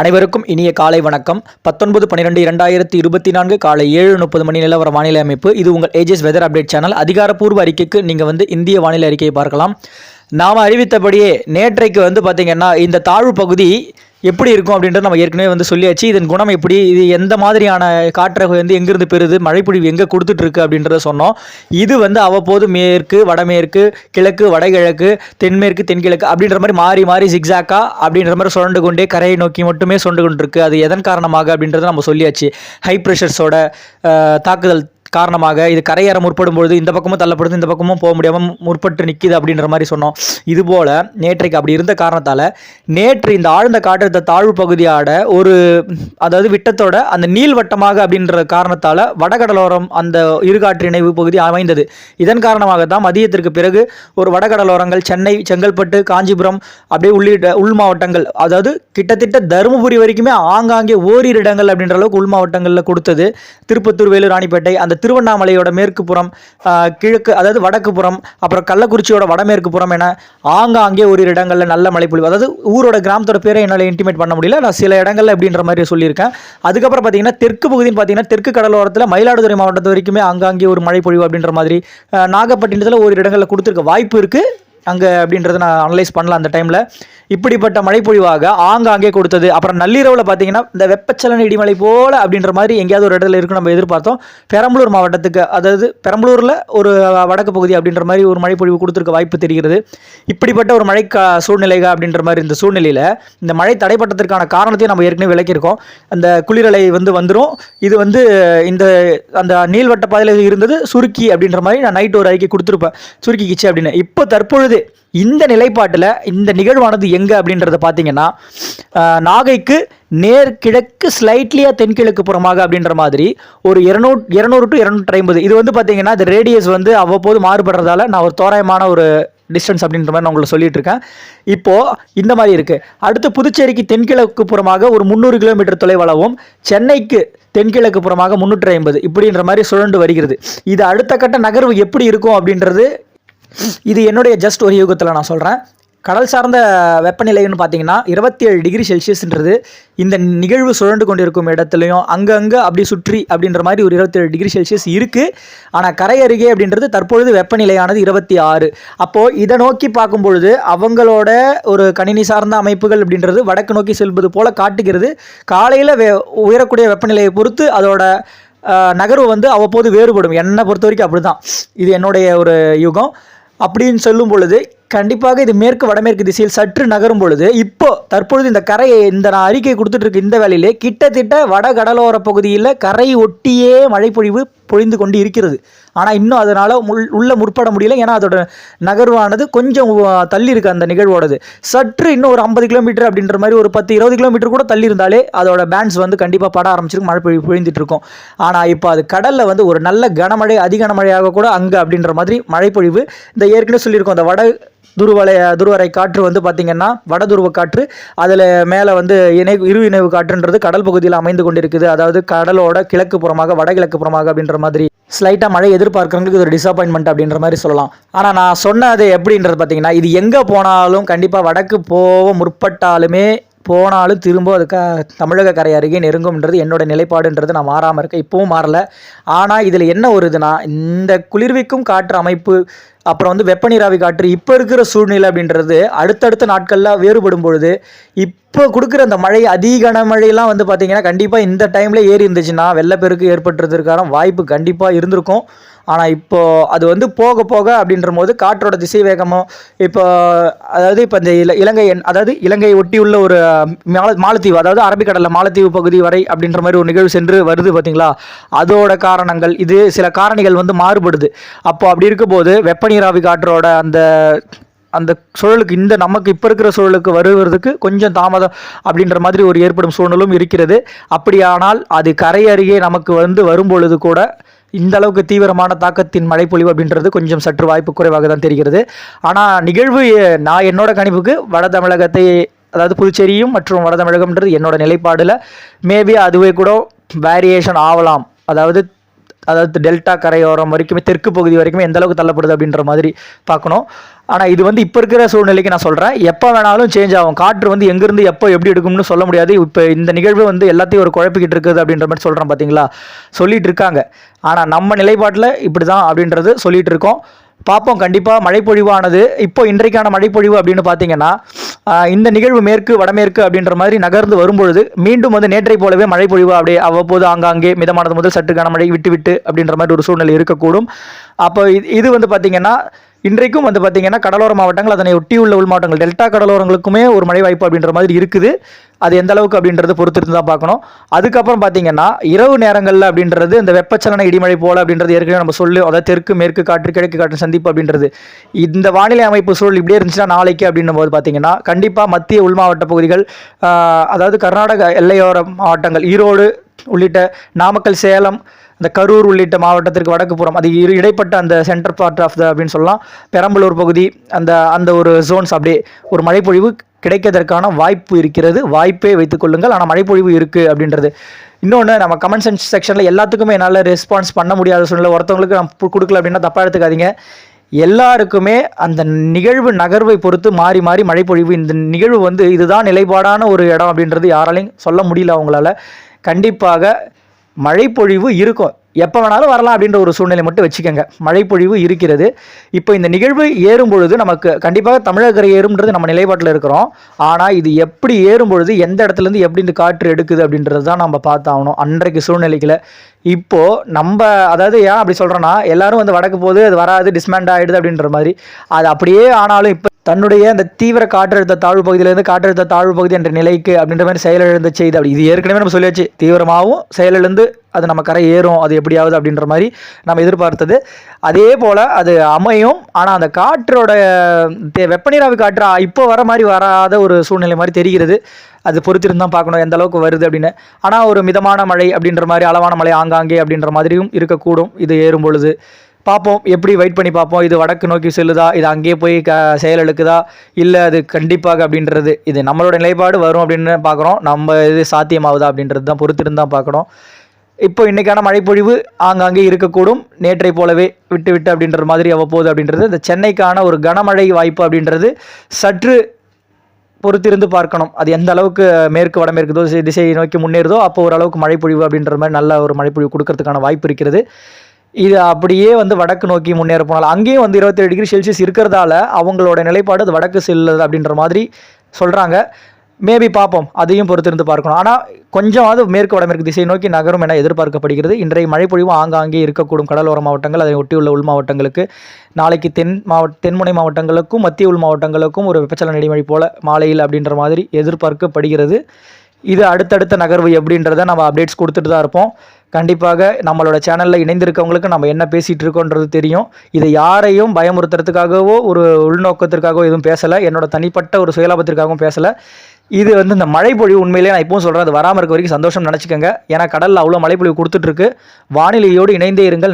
அனைவருக்கும் இனிய காலை வணக்கம். பத்தொன்பது பன்னிரெண்டு இரண்டாயிரத்தி இருபத்தி நான்கு காலை ஏழு முப்பது மணி நிலவர வானிலை அமைப்பு. இது உங்கள் ஏஜஸ் வெதர் அப்டேட் சேனல் அதிகாரப்பூர்வ அறிக்கைக்கு நீங்கள் வந்து இந்திய வானிலை அறிக்கையை பார்க்கலாம். நாம் அறிவித்தபடியே நேற்றைக்கு வந்து பார்த்திங்கன்னா இந்த தாழ்வு பகுதி எப்படி இருக்கும் அப்படின்றது நம்ம ஏற்கனவே வந்து சொல்லியாச்சு. இதன் குணம் எப்படி? இது எந்த மாதிரியான காற்றை வந்து எங்கிருந்து பெறுது? மழைப்பொழிவு எங்கே கொடுத்துட்ருக்கு அப்படின்றத சொன்னோம். இது வந்து அவ்வப்போது மேற்கு வடமேற்கு கிழக்கு வடகிழக்கு தென்மேற்கு தென்கிழக்கு அப்படின்ற மாதிரி மாறி மாறி சிக்ஸாக்கா அப்படின்ற மாதிரி சுரண்டு கொண்டே கரையை நோக்கி மட்டுமே சுரண்டு கொண்டிருக்கு. அது எதன் காரணமாக அப்படின்றத நம்ம சொல்லியாச்சு. ஹை ப்ரெஷர்ஸோட தாக்குதல் காரணமாக இது கரையேற முற்படும் பொழுது இந்த பக்கமும் தள்ளப்படுது இந்த பக்கமும் போக முடியாமல் முற்பட்டு நிற்கிது அப்படின்ற மாதிரி சொன்னோம். இதுபோல் நேற்றைக்கு அப்படி இருந்த காரணத்தால் நேற்று இந்த ஆழ்ந்த காற்றழுத்த தாழ்வு பகுதியோட ஒரு அதாவது விட்டத்தோட அந்த நீள்வட்டமாக அப்படின்ற காரணத்தால் வடகடலோரம் அந்த இருகாற்று இணைவு பகுதி அமைந்தது. இதன் காரணமாக தான் மதியத்திற்கு பிறகு ஒரு வடகடலோரங்கள் சென்னை செங்கல்பட்டு காஞ்சிபுரம் அப்படியே உள்ளிட்ட உள் மாவட்டங்கள் அதாவது கிட்டத்தட்ட தருமபுரி வரைக்குமே ஆங்காங்கே ஓரிரு இடங்கள் அப்படின்ற அளவுக்கு உள் மாவட்டங்களில் கொடுத்தது. திருப்பத்தூர் வேலூர் ராணிப்பேட்டை அந்த திருவண்ணாமலையோட மேற்கு புறம் கிழக்கு அதாவது வடக்கு புறம் அப்புறம் கள்ளக்குறிச்சியோட வடமேற்கு புறம் என ஆங்காங்கே ஒரு இடங்களில் நல்ல மழை பொழிவு. அதாவது ஊரோட கிராமத்தோட பேரை என்னால் இன்டிமேட் பண்ண முடியல. நான் சில இடங்களில் அப்படின்ற மாதிரி சொல்லியிருக்கேன். அதுக்கப்புறம் பார்த்தீங்கன்னா தெற்கு பகுதின்னு பார்த்தீங்கன்னா தெற்கு கடலோரத்தில் மயிலாடுதுறை மாவட்டத்து வரைக்குமே ஆங்காங்கே ஒரு மழை பொழிவு அப்படின்ற மாதிரி நாகப்பட்டினத்தில் ஒரு இடங்களில் கொடுத்துருக்க வாய்ப்பு இருக்குது அங்கே அப்படின்றத நான் அனலைஸ் பண்ணலாம் அந்த டைமில் இப்படிப்பட்ட மழைப்பொழிவாக ஆங்காங்கே கொடுத்தது. அப்புறம் நள்ளிரவில் பார்த்தீங்கன்னா இந்த வெப்பச்சலன இடிமலை போல் அப்படின்ற மாதிரி எங்கேயாவது ஒரு இடத்துல இருக்கு நம்ம எதிர்பார்த்தோம். பெரம்பலூர் மாவட்டத்துக்கு அதாவது பெரம்பலூரில் ஒரு வடக்கு பகுதி அப்படின்ற மாதிரி ஒரு மழைப்பொழிவு கொடுத்துருக்க வாய்ப்பு தெரிகிறது. இப்படிப்பட்ட ஒரு மழை கா சூழ்நிலைகள் அப்படின்ற மாதிரி இந்த சூழ்நிலையில் இந்த மழை தடைப்பட்டதற்கான காரணத்தையும் நம்ம ஏற்கனவே விளக்கியிருக்கோம். அந்த குளிரலை வந்து வந்துடும் இது வந்து இந்த அந்த நீள்வட்ட பாதையில் இருந்தது சுருக்கி அப்படின்ற மாதிரி நான் நைட் ஒரு அறிக்கை கொடுத்துருப்பேன். சுருக்கிக்கிச்சு அப்படின்னு. இப்போ தற்பொழுது இந்த நிலைப்பாட்டில் இந்த நிகழ்வானது எங்கே அப்படின்றத பார்த்தீங்கன்னா நாகைக்கு நேர் கிழக்கு ஸ்லைட்லியாக தென்கிழக்கு புறமாக அப்படின்ற மாதிரி ஒரு இரநூறு இரநூறு டு இரநூற்றி ஐம்பது இது வந்து பார்த்தீங்கன்னா இந்த ரேடியஸ் வந்து அவ்வப்போது மாறுபடுறதால நான் ஒரு தோராயமான ஒரு டிஸ்டன்ஸ் அப்படின்ற மாதிரி நான் உங்களுக்கு சொல்லிட்டு இருக்கேன். இப்போது இந்த மாதிரி இருக்குது அடுத்து புதுச்சேரிக்கு தென்கிழக்கு புறமாக ஒரு முந்நூறு கிலோமீட்டர் தொலைவளவும் சென்னைக்கு தென்கிழக்கு புறமாக முந்நூற்றி ஐம்பது இப்படின்ற மாதிரி சுழண்டு வருகிறது. இது அடுத்த கட்ட நகர்வு எப்படி இருக்கும் அப்படின்றது இது என்னுடைய ஜஸ்ட் ஒரு யூகத்தில் நான் சொல்கிறேன் கடல் சார்ந்த வெப்பநிலைன்னு பார்த்தீங்கன்னா இருபத்தி ஏழு டிகிரி செல்சியஸ்ன்றது. இந்த நிகழ்வு சுழண்டு கொண்டிருக்கும் இடத்துலையும் அங்கங்கே அப்படி சுற்றி அப்படின்ற மாதிரி ஒரு இருபத்தேழு டிகிரி செல்சியஸ் இருக்குது ஆனால் கரை அருகே அப்படின்றது தற்பொழுது வெப்பநிலையானது இருபத்தி ஆறு. அப்போது இதை நோக்கி பார்க்கும்பொழுது அவங்களோட ஒரு கணினி சார்ந்த அமைப்புகள் அப்படின்றது வடக்கு நோக்கி செல்வது போல காட்டுகிறது. காலையில் வெ உயரக்கூடிய வெப்பநிலையை பொறுத்து அதோட நகர்வு வந்து அவ்வப்போது வேறுபடும். என்னை பொறுத்த வரைக்கும் அப்படி தான் இது என்னுடைய ஒரு யுகம். அப்படின்னு சொல்லும் பொழுது கண்டிப்பாக இது மேற்கு வடமேற்கு திசையில் சற்று நகரும் பொழுது இப்போ தற்பொழுது இந்த கரையை இந்த நான் அறிக்கை கொடுத்துட்டு இருக்க இந்த வேலையிலே கிட்டத்தட்ட வட கடலோர பகுதியில் கரை ஒட்டியே மழைப்பொழிவு பொழிந்து கொண்டு இருக்கிறது. ஆனால் இன்னும் அதனால் முள் உள்ளே முற்பட முடியல. ஏன்னா அதோட நகர்வானது கொஞ்சம் தள்ளி இருக்குது அந்த நிகழ்வோடது. சற்று இன்னும் ஒரு ஐம்பது கிலோமீட்டர் அப்படின்ற மாதிரி ஒரு பத்து இருபது கிலோமீட்டர் கூட தள்ளி இருந்தாலே அதோட பேண்ட்ஸ் வந்து கண்டிப்பாக பட ஆரம்பிச்சிருக்கும். மழை பொழி பொழிந்துட்டு இருக்கும் ஆனால் இப்போ அது கடலில் வந்து ஒரு நல்ல கனமழை அதிகனமழையாக கூட அங்கே அப்படின்ற மாதிரி மழைப்பொழிவு இந்த ஏற்கனவே சொல்லியிருக்கோம். அந்த வட துருவலை துருவரை காற்று வந்து பார்த்திங்கன்னா வட துருவ காற்று அதில் மேலே வந்து இணை இரு இணைவு காற்றுன்றது கடல் பகுதியில் அமைந்து கொண்டிருக்குது. அதாவது கடலோட கிழக்கு புறமாக வடகிழக்கு புறமாக அப்படின்ற மாதிரி ஸ்லைட்டாக மழை எதிர்பார்க்குறவங்களுக்கு இது ஒரு டிசப்பாயின்மெண்ட் அப்படின்ற மாதிரி சொல்லலாம். ஆனால் நான் சொன்னது எப்படின்றது பார்த்தீங்கன்னா இது எங்கே போனாலும் கண்டிப்பாக வடக்கு போக முற்பட்டாலுமே போனாலும் திரும்ப அது க தமிழக கரை அருகே நெருங்கும்ன்றது என்னோட நிலைப்பாடுன்றது நான் மாறாமல் இருக்கேன். இப்போவும் மாறலை. ஆனால் இதில் என்ன ஒரு இதுனா இந்த குளிர்விக்கும் காற்று அமைப்பு அப்புறம் வந்து வெப்பநீராவி காற்று இப்போ இருக்கிற சூழ்நிலை அப்படின்றது அடுத்தடுத்த நாட்களில் வேறுபடும் பொழுது இப்போ கொடுக்குற அந்த மழை அதிகன மழையெல்லாம் வந்து பார்த்திங்கன்னா கண்டிப்பாக இந்த டைமில் ஏறி இருந்துச்சுன்னா வெள்ளப்பெருக்கு ஏற்பட்டுறதுக்கான வாய்ப்பு கண்டிப்பாக இருந்திருக்கும். ஆனால் இப்போ அது வந்து போக போக அப்படின்ற போது காற்றோட திசை வேகமோ இப்போ அதாவது இப்போ இந்த இல இலங்கை அதாவது இலங்கை ஒட்டியுள்ள ஒரு மால மாலத்தீவு அதாவது அரபிக்கடலில் மாலத்தீவு பகுதி வரை அப்படின்ற மாதிரி ஒரு நிகழ்வு சென்று வருது பார்த்தீங்களா அதோட காரணங்கள் இது சில காரணிகள் வந்து மாறுபடுது. அப்போ அப்படி இருக்கும்போது வெப்பநீராவி காற்றோட அந்த அந்த சூழலுக்கு இந்த நமக்கு இப்போ இருக்கிற சூழலுக்கு வருவதற்கு கொஞ்சம் தாமதம் அப்படின்ற மாதிரி ஒரு ஏற்படும் சூழலும் இருக்கிறது. அப்படியானால் அது கரை அருகே நமக்கு வந்து வரும்பொழுது கூட இந்த அளவுக்கு தீவிரமான தாக்கத்தின் மழைப்பொழிவு அப்படின்றது கொஞ்சம் சற்று வாய்ப்பு குறைவாக தான் தெரிகிறது. ஆனால் நிகழ்வு நான் என்னோட கணிப்புக்கு வட தமிழகத்தை அதாவது புதுச்சேரியும் மற்றும் வட தமிழகம்ன்றது என்னோட நிலைப்பாடில். மேபி அதுவே கூட வேரியேஷன் ஆகலாம் அதாவது அதாவது டெல்டா கரையோரம் வரைக்குமே தெற்கு பகுதி வரைக்குமே எந்த அளவுக்கு தள்ளப்படுது அப்படின்ற மாதிரி பார்க்கணும். ஆனால் இது வந்து இப்போ இருக்கிற சூழ்நிலைக்கு நான் சொல்கிறேன் எப்போ வேணாலும் சேஞ்ச் ஆகும். காற்று வந்து எங்கேருந்து எப்போ எப்படி எடுக்கும்னு சொல்ல முடியாது. இப்போ இந்த நிகழ்வு வந்து எல்லாத்தையும் ஒரு குழப்பிக்கிட்டு இருக்குது அப்படின்ற மாதிரி சொல்கிறேன் பார்த்தீங்களா சொல்லிட்டு இருக்காங்க. ஆனால் நம்ம நிலைப்பாட்டில் இப்படி தான் அப்படின்றது சொல்லிகிட்டு இருக்கோம். பார்ப்போம். கண்டிப்பாக மழைப்பொழிவானது. இப்போ இன்றைக்கான மழைப்பொழிவு அப்படின்னு பார்த்தீங்கன்னா இந்த நிகழ்வு மேற்கு வடமேற்கு அப்படின்ற மாதிரி நகர்ந்து வரும்பொழுது மீண்டும் வந்து நேற்றை போலவே மழைப்பொழிவு அப்படியே அவ்வப்போது ஆங்காங்கே மிதமானது முதல் சற்று கனமழை விட்டு விட்டு அப்படின்ற மாதிரி ஒரு சூழ்நிலை இருக்கக்கூடும். அப்போ இது இது வந்து பார்த்தீங்கன்னா இன்றைக்கும் வந்து பார்த்தீங்கன்னா கடலோர மாவட்டங்கள் அதனை ஒட்டியுள்ள உள் மாவட்டங்கள் டெல்டா கடலோரங்களுக்குமே ஒரு மழை வாய்ப்பு அப்படின்ற மாதிரி இருக்குது. அது எந்த அளவுக்கு அப்படின்றது பொறுத்திருந்து தான் பார்க்கணும். அதுக்கப்புறம் பார்த்தீங்கன்னா இரவு நேரங்களில் அப்படின்றது இந்த வெப்பச்சலன இடிமழை போல அப்படின்றது ஏற்கனவே நம்ம சொல்லு அதாவது தெற்கு மேற்கு காற்று கிழக்கு காற்று சந்திப்பு அப்படின்றது. இந்த வானிலை அமைப்பு சூழல் இப்படியே இருந்துச்சுன்னா நாளைக்கு அப்படின்னும் போது பார்த்தீங்கன்னா கண்டிப்பாக மத்திய உள் மாவட்ட பகுதிகள் அதாவது கர்நாடக எல்லையோர மாவட்டங்கள் ஈரோடு உள்ளிட்ட நாமக்கல் சேலம் இந்த கரூர் உள்ளிட்ட மாவட்டத்திற்கு வடக்கு புறம் அது இரு இடைப்பட்ட அந்த சென்டர் பார்ட் ஆஃப் த அப்படின்னு சொல்லலாம். பெரம்பலூர் பகுதி அந்த அந்த ஒரு ஜோன்ஸ் அப்படியே ஒரு மழைப்பொழிவு கிடைக்கிறதற்கான வாய்ப்பு இருக்கிறது. வாய்ப்பே வைத்துக் கொள்ளுங்கள். ஆனால் மழைப்பொழிவு இருக்குது அப்படின்றது. இன்னொன்று நம்ம கமெண்ட் செக்ஷனில் எல்லாத்துக்குமே என்னால் ரெஸ்பான்ஸ் பண்ண முடியாத சூழ்நிலை ஒருத்தவங்களுக்கு நான் கொடுக்கல அப்படின்னா தப்பாக எடுத்துக்காதீங்க. எல்லாருக்குமே அந்த நிகழ்வு நகர்வை பொறுத்து மாறி மாறி மழைப்பொழிவு இந்த நிகழ்வு வந்து இதுதான் நிலைப்பாடான ஒரு இடம் அப்படின்றது யாராலையும் சொல்ல முடியல அவங்களால. கண்டிப்பாக மழைப்பொழிவு இருக்கும். எப்போ வேணாலும் வரலாம் அப்படின்ற ஒரு சூழ்நிலை மட்டும் வச்சுக்கோங்க. மழைப்பொழிவு இருக்கிறது. இப்போ இந்த நிகழ்வு ஏறும் பொழுது நமக்கு கண்டிப்பாக தமிழகரை ஏறும்ன்றது நம்ம நிலைப்பாட்டில் இருக்கிறோம். ஆனால் இது எப்படி ஏறும் பொழுது எந்த இடத்துலேருந்து எப்படி இந்த காற்று எடுக்குது அப்படின்றது தான் நம்ம பார்த்தாகணும் அன்றைக்கு சூழ்நிலைக்கில். இப்போது நம்ம அதாவது ஏன் அப்படி சொல்கிறோன்னா எல்லாரும் வந்து வடக்கு போகுது அது வராது டிஸ்மேண்ட் ஆகிடுது அப்படின்ற மாதிரி. அது அப்படியே ஆனாலும் இப்போ தன்னுடைய அந்த தீவிர காற்றழுத்த தாழ்வு பகுதியிலேருந்து காற்றழுத்த தாழ்வு பகுதி என்ற நிலைக்கு அப்படின்ற மாதிரி செயலிழந்த செய்தி அப்படி. இது ஏற்கனவே நம்ம சொல்லியாச்சு. தீவிரமாகவும் செயலிழந்து அது நம்ம கரை ஏறும். அது எப்படியாவது அப்படின்ற மாதிரி நம்ம எதிர்பார்த்தது. அதே போல் அது அமையும். ஆனால் அந்த காற்றோட தே- வெப்பநீராவி காற்று இப்போ வர மாதிரி வராத ஒரு சூழ்நிலை மாதிரி தெரிகிறது. அது பொறுத்திருந்து தான் பார்க்கணும் எந்த அளவுக்கு வருது அப்படின்னு. ஆனால் ஒரு மிதமான மழை அப்படின்ற மாதிரி அளவான மழை ஆங்காங்கே அப்படின்ற மாதிரியும் இருக்கக்கூடும். இது ஏறும் பொழுது. பார்ப்போம். எப்படி வெயிட் பண்ணி பார்ப்போம். இது வடக்கு நோக்கி செல்லுதா? இது அங்கேயே போய் க செயலிழக்குதா இல்லை அது கண்டிப்பாக அப்படின்றது இது நம்மளோட நிலைப்பாடு வரும் அப்படின்னு பார்க்குறோம். நம்ம இது சாத்தியமாகுதா அப்படின்றது தான் பொறுத்திருந்து தான் பார்க்கணும் இப்போ இன்றைக்கான மழைப்பொழிவு ஆங்காங்கே இருக்கக்கூடும். நேற்றை போலவே விட்டு விட்டு அப்படின்ற மாதிரி அவ்வப்போது அப்படின்றது இந்த சென்னைக்கான ஒரு கனமழை வாய்ப்பு அப்படின்றது சற்று பொறுத்திருந்து பார்க்கணும். அது எந்த அளவுக்கு மேற்கு வடமேற்கு தோசை திசையை நோக்கி முன்னேறுதோ அப்போ ஓரளவுக்கு மழைப்பொழிவு அப்படின்ற மாதிரி நல்ல ஒரு மழைப்பொழிவு கொடுக்கறதுக்கான வாய்ப்பு இருக்கிறது. இது அப்படியே வந்து வடக்கு நோக்கி முன்னேற போனால் அங்கேயும் வந்து இருபத்தேழு டிகிரி செல்சியஸ் இருக்கிறதால அவங்களோட நிலைப்பாடு அது வடக்கு செல்லுது அப்படின்ற மாதிரி சொல்கிறாங்க மேபி பார்ப்போம். அதையும் பொறுத்திருந்து பார்க்கணும். ஆனால் கொஞ்சமாவது மேற்கு வடமேற்கு திசை நோக்கி நகரும் என எதிர்பார்க்கப்படுகிறது. இன்றைய மழைப்பொழிவு ஆங்காங்கே இருக்கக்கூடும். கடலோர மாவட்டங்கள் அதை ஒட்டியுள்ள உள் மாவட்டங்களுக்கு நாளைக்கு தென் மாவட்ட தென்முனை மாவட்டங்களுக்கும் மத்திய உள் மாவட்டங்களுக்கும் ஒரு வெப்பச்சல இடைமழை போல மாலையில் அப்படின்ற மாதிரி எதிர்பார்க்கப்படுகிறது. இது அடுத்தடுத்த நகர்வு எப்படின்றத நம்ம அப்டேட்ஸ் கொடுத்துட்டு தான் இருப்போம். கண்டிப்பாக நம்மளோட சேனலில் இணைந்திருக்கவங்களுக்கு நம்ம என்ன பேசிகிட்டு இருக்கோன்றது தெரியும். இதை யாரையும் பயமுறுத்துறதுக்காகவோ ஒரு உள்நோக்கத்திற்காகவோ எதுவும் பேசலை. என்னோட தனிப்பட்ட ஒரு சுயலாபத்திற்காகவும் பேசலை. இது வந்து இந்த மழைப்பொழிவு உண்மையிலேயே நான் இப்பவும் சொல்கிறேன் அது வராமல் இருக்க வரைக்கும் சந்தோஷம் நினச்சிக்கோங்க. ஏன்னா கடலில் அவ்வளோ மழைப்பொழிவு கொடுத்துட்ருக்கு வானிலையோடு இணைந்தே இருங்கள்.